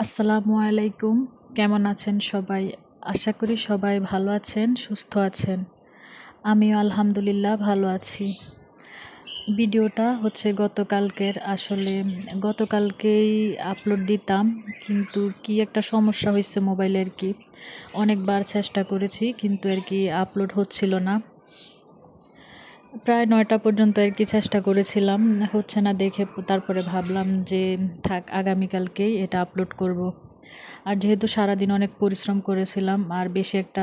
আসসালামু আলাইকুম। কেমন আছেন সবাই? আশা করি সবাই ভালো আছেন, সুস্থ আছেন। আমিও আলহামদুলিল্লাহ ভালো আছি। ভিডিওটা হচ্ছে গতকালকের। আসলে গতকালকেই আপলোড দিতাম, কিন্তু কি একটা সমস্যা হয়েছে মোবাইলের কি। অনেকবার চেষ্টা করেছি, কিন্তু আর কি আপলোড হচ্ছিল না। প্রায় নয়টা পর্যন্ত আর কি চেষ্টা করেছিলাম, হচ্ছে না দেখে তারপরে ভাবলাম যে থাক, আগামীকালকেই এটা আপলোড করব। আর যেহেতু সারাদিন অনেক পরিশ্রম করেছিলাম, আর বেশি একটা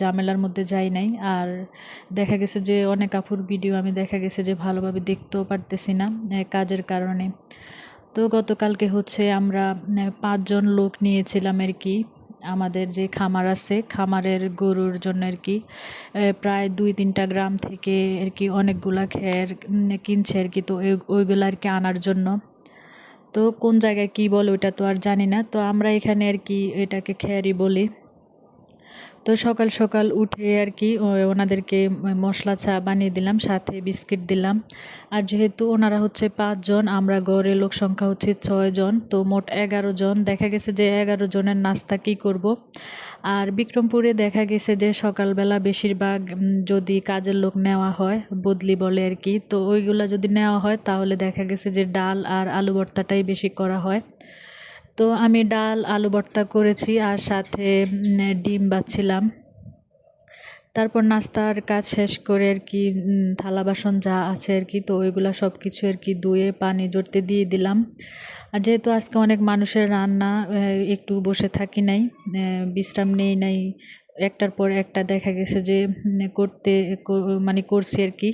ঝামেলার মধ্যে যাই নাই, আর দেখা গেছে যে অনেক আপুর ভিডিও আমি দেখা গেছে যে ভালোভাবে দেখতেও পারতেছি না কাজের কারণে তো গতকালকে হচ্ছে আমরা পাঁচজন লোক নিয়েছিলাম আর কি আমাদের যে খামার আছে, খামারের গরুর জন্য আর কি প্রায় দুই তিনটা গ্রাম থেকে আর কি অনেকগুলা খের কিনছে আর কি, তো ওইগুলো আর কি আনার জন্য। তো কোন জায়গায় কি বলে ওটা তো আর জানি না, তো আমরা এখানে আর কি এটাকে খেয়ারই বলি। তো সকাল সকাল উঠে আর কি ওনাদেরকে মশলা, চা বানিয়ে দিলাম, সাথে বিস্কিট দিলাম। আর যেহেতু ওনারা হচ্ছে পাঁচজন আমরা গড়ে লোক সংখ্যা হচ্ছে ছয়জন তো মোট এগারো জন। দেখা গেছে যে এগারো জনের নাস্তা কী করব। আর বিক্রমপুরে দেখা গেছে যে সকালবেলা বেশিরভাগ যদি কাজের লোক নেওয়া হয়, বদলি বলে আর কি, তো ওইগুলো যদি নেওয়া হয়, তাহলে দেখা গেছে যে ডাল আর আলু ভর্তাটাই বেশি করা হয়। তো আমি ডাল, আলু ভর্তা করেছি আর সাথে ডিম বাচ্ছিলাম তারপর নাস্তার কাজ শেষ করে আর কি থালা বাসন যা আছে আর কি, তো ওইগুলা সব কিছু আর কি ধুয়ে পানি জড়তে দিয়ে দিলাম। আর যেহেতু আজকে অনেক মানুষের রান্না একটু বসে থাকি নাই বিশ্রাম নেই নাই, একটার পর একটা দেখা গেছে যে করতে মানে করছি আর কি।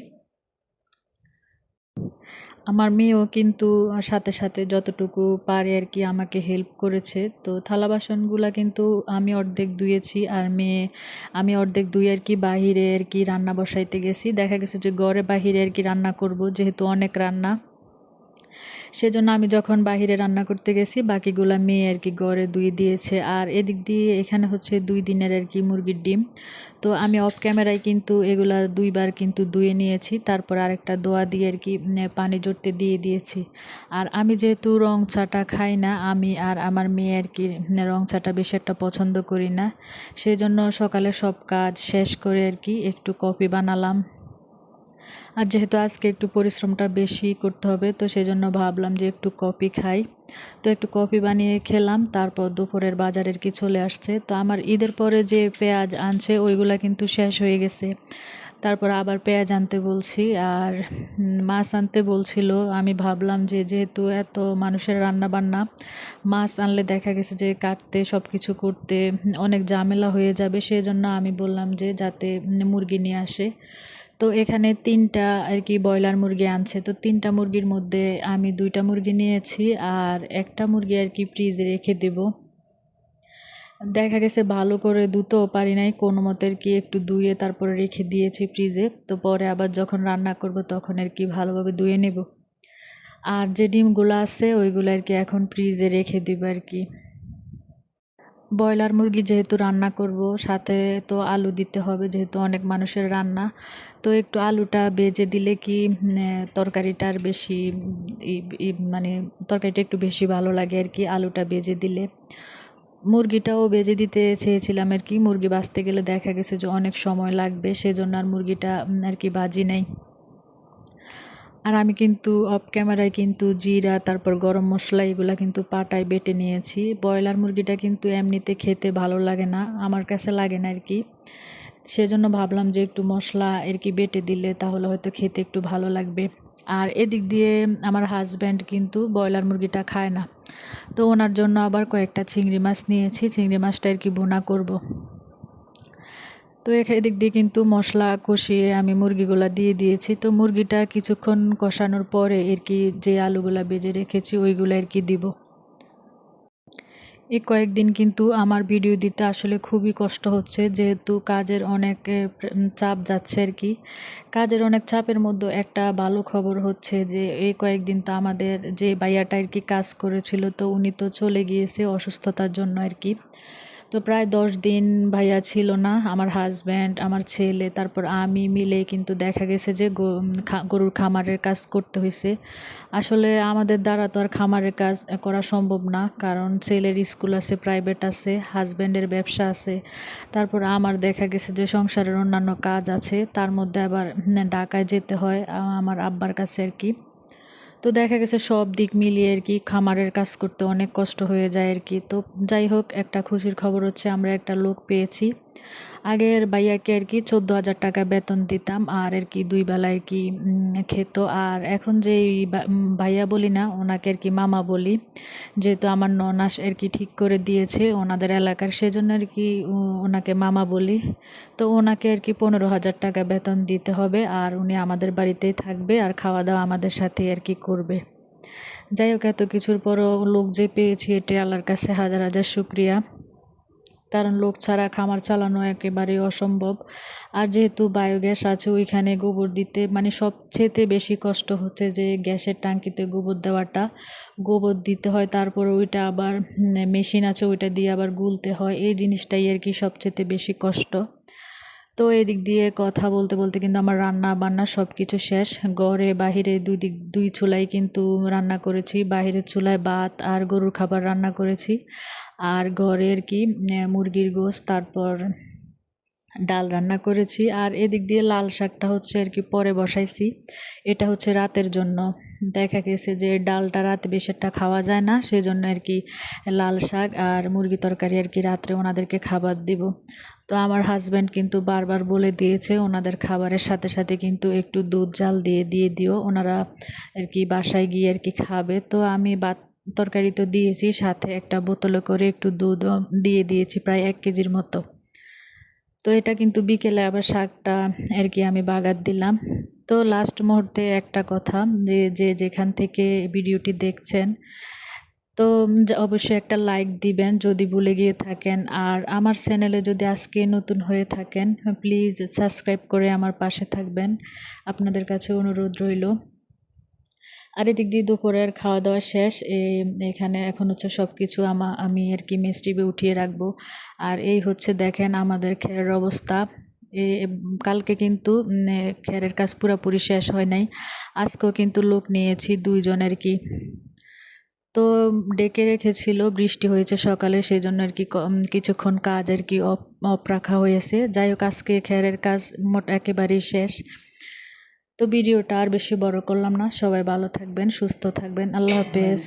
আমার মেয়েও কিন্তু সাথে সাথে যতটুকু পারে আর কি আমাকে হেল্প করেছে। তো থালা বাসনগুলা কিন্তু আমি অর্ধেক ধুয়েছি আর মেয়ে, আমি অর্ধেক ধুয়ে আর কি বাহিরে আর কি রান্না বসাইতে গেছি। দেখা গেছে যে ঘরে বাহিরে আর কি রান্না করব, যেহেতু অনেক রান্না। সেজন্য আমি যখন বাহিরে রান্না করতে গেছি, বাকিগুলা মেয়ে আর কি গড়ে দুই দিয়েছে। আর এদিক দিয়ে এখানে হচ্ছে দুই দিনের আর কি মুরগির ডিম। তো আমি অফ ক্যামেরায় কিন্তু এগুলা দুইবার কিন্তু ধুয়ে নিয়েছি। তারপর আরেকটা দোয়া দিয়ে আর কি পানি জড়তে দিয়ে দিয়েছি। আর আমি যেহেতু রং চাটা খাই না, আমি আর আমার মেয়ে আর কি রং চাটা বেশি একটা পছন্দ করি না। সেজন্য সকালে সব কাজ শেষ করে আর কি একটু কফি বানালাম। আর যেহেতু আজকে একটু পরিশ্রমটা বেশি করতে হবে, তো সেই জন্য ভাবলাম যে একটু কফি খাই। তো একটু কফি বানিয়ে খেলাম, তারপর দুপুরের বাজারের কি চলে আসছে। তো আমার ঈদের পরে যে পেঁয়াজ আনছে, ওইগুলা কিন্তু শেষ হয়ে গেছে। তারপর আবার পেঁয়াজ আনতে বলছি, আর মাছ আনতে বলছিল। আমি ভাবলাম যে যেহেতু এত মানুষের রান্না বান্না মাছ আনলে দেখা গেছে যে কাটতে সব কিছু করতে অনেক ঝামেলা হয়ে যাবে। সেই জন্য আমি বললাম যে যাতে মুরগি নিয়ে আসে। তো এখানে তিনটা আর কি ব্রয়লার মুরগি আনছে। তো তিনটা মুরগির মধ্যে আমি দুইটা মুরগি নিয়েছি আর একটা মুরগি আর কি ফ্রিজে রেখে দেব। দেখা গেছে ভালো করে ধুতেও পারি নাই, কোনো মতের কি একটু ধুয়ে তারপরে রেখে দিয়েছি ফ্রিজে। তো পরে আবার যখন রান্না করব তখন আর কি ভালোভাবে ধুয়ে নেব। আর যে ডিমগুলো আছে ওইগুলো আর কি এখন ফ্রিজে রেখে দেবো আর কি ব্রয়লার মুরগি যেহেতু রান্না করব, সাথে তো আলু দিতে হবে, যেহেতু অনেক মানুষের রান্না। তো একটু আলুটা বেজে দিলে কি তরকারিটার বেশি মানে তরকারিটা একটু বেশি ভালো লাগে আর কি, আলুটা বেজে দিলে। মুরগিটাও বেজে দিতে চেয়েছিলাম আর কি, মুরগি বাঁচতে গেলে দেখা গেছে যে অনেক সময় লাগবে, সেজন্য আর মুরগিটা আর কি বাজি নেই। আর আমি কিন্তু অফ ক্যামেরায় কিন্তু জিরা, তারপর গরম মশলা এগুলো কিন্তু পাটায় বেটে নিয়েছি। ব্রয়লার মুরগিটা কিন্তু এমনিতে খেতে ভালো লাগে না, আমার কাছে লাগে না আর কি সেজন্য ভাবলাম যে একটু মশলা আর কি বেটে দিলে তাহলে হয়তো খেতে একটু ভালো লাগবে। আর এদিক দিয়ে আমার হাজব্যান্ড কিন্তু ব্রয়লার মুরগিটা খায় না। তো ওনার জন্য আবার কয়েকটা চিংড়ি মাছ নিয়েছি, চিংড়ি মাছটা আর কি বোনা করব। তো এদিক দিয়ে কিন্তু মশলা কষিয়ে আমি মুরগিগুলা দিয়ে দিয়েছি। তো মুরগিটা কিছুক্ষণ কষানোর পরে এর কি যে আলুগুলা বেজে রেখেছি, ওইগুলো আর কি দিব। এই কয়েকদিন কিন্তু আমার ভিডিও দিতে আসলে খুবই কষ্ট হচ্ছে, যেহেতু কাজের অনেক চাপ যাচ্ছে আর কি। কাজের অনেক চাপের মধ্যে একটা ভালো খবর হচ্ছে যে, এই কয়েকদিন তো আমাদের যে বাইয়াটা আর কি কাজ করেছিল, তো উনি তো চলে গিয়েছে অসুস্থতার জন্য আর কি। তো প্রায় দশ দিন ভাইয়া ছিল না, আমার হাজব্যান্ড আমার ছেলে, তারপর আমি মিলে কিন্তু দেখা গেছে যে গরুর খামারের কাজ করতে হয়েছে আসলে আমাদের দ্বারা তো আর খামারের কাজ করা সম্ভব না, কারণ ছেলের স্কুল আছে প্রাইভেট আছে হাজব্যান্ডের ব্যবসা আছে। তারপর আমার দেখা গেছে যে সংসারের অন্যান্য কাজ আছে, তার মধ্যে আবার ঢাকায় যেতে হয় আমার আব্বার কাছে আর কি। তো দেখা গেছে সব দিক মিলিয়ে আর কি খামারের কাজ করতে অনেক কষ্ট হয়ে যায় আর কি। তো যাই হোক, একটা খুশির খবর হচ্ছে আমরা একটা লোক পেয়েছি। আগের ভাইয়াকে আর কি চোদ্দ হাজার টাকা বেতন দিতাম, আর আর কি দুই বেলা আর কি খেত। আর এখন যে ভাইয়া বলি না, ওনাকে আর কি মামা বলি, যেহেতু আমার ননাস আর কি ঠিক করে দিয়েছে ওনাদের এলাকার, সেজন্য আর কি ওনাকে মামা বলি। তো ওনাকে আর কি পনেরো হাজার টাকা বেতন দিতে হবে, আর উনি আমাদের বাড়িতেই থাকবে আর খাওয়া দাওয়া আমাদের সাথে আর কি করবে। যাই হোক, এত কিছুর পরও লোক যে পেয়েছি এটা আল্লাহর কাছে হাজার হাজার শুক্রিয়া। কারণ লোক ছাড়া খামার চালানো একেবারেই অসম্ভব। আর যেহেতু বায়োগ্যাস আছে, ওইখানে গোবর দিতে মানে সবচেয়েতে বেশি কষ্ট হচ্ছে যে গ্যাসের ট্যাঙ্কিতে গোবর দেওয়াটা। গোবর দিতে হয়, তারপর ওইটা আবার মেশিন আছে, ওইটা দিয়ে আবার গুলতে হয়। এই জিনিসটাই আর কি সবচেয়েতে বেশি কষ্ট। তো এদিক দিয়ে কথা বলতে বলতে কিন্তু আমার রান্না বান্না সব কিছু শেষ। ঘরে বাহিরে দুই দিক দুই চুলাই কিন্তু রান্না করেছি। বাহিরের চুলায় ভাত আর গরুর খাবার রান্না করেছি। আর ঘরে আর কি মুরগির গোশ তারপর ডাল রান্না করেছি। আর এদিক দিয়ে লাল শাকটা হচ্ছে আর কি পরে বসাইছি। এটা হচ্ছে রাতের জন্য। দেখা গেছে যে ডালটা রাতে বেশি একটা খাওয়া যায় না সেই জন্য আর কি লাল শাক আর মুরগি তরকারি আর কি রাত্রে ওনাদেরকে খাবার দিব। তো আমার হাজব্যান্ড কিন্তু বারবার বলে দিয়েছে, ওনাদের খাবারের সাথে সাথে কিন্তু একটু দুধ, জাল দিয়ে দিয়ে দিও, ওনারা আর কি বাসায় গিয়ে আর কি খাবে। তো আমি বাত, তরকারি তো দিয়েছি, সাথে একটা বোতলে করে একটু দুধ দিয়ে দিয়েছি প্রায় এক কেজির মতো। তো এটা কিন্তু বিকেলে আবার শাকটা আর কি আমি বাগার দিলাম। তো লাস্ট মুহূর্তে একটা কথা, যে যে, যেখান থেকে ভিডিওটি দেখছেন, তো অবশ্যই একটা লাইক দিবেন যদি ভুলে গিয়ে থাকেন। আর আমার চ্যানেলে যদি আজকে নতুন হয়ে থাকেন প্লিজ সাবস্ক্রাইব করে আমার পাশে থাকবেন। আপনাদের কাছে অনুরোধ রইল। আর এদিক দিয়ে দুপুরের খাওয়া দাওয়া শেষ এখানে এখন হচ্ছে সব কিছু আমা, আমি আর কি মেস টিভে উঠিয়ে রাখব। আর এই হচ্ছে দেখেন আমাদের খেরের অবস্থা। কালকে কিন্তু খেরের কাজ পুরোপুরি শেষ হয় নাই। আজকেও কিন্তু লোক নিয়েছি দুইজন আর কি। তো ডেকে রেখেছিল, বৃষ্টি হয়েছে সকালে সেই জন্য আর কি কিছুক্ষণ কাজ আর কি অফ রাখা হয়েছে। যাই হোক, আজকে খেরের কাজ মোট একেবারেই শেষ। তো ভিডিওটা আর বেশি বড় করলাম না। সবাই ভালো থাকবেন, সুস্থ থাকবেন। আল্লাহ হাফেজ।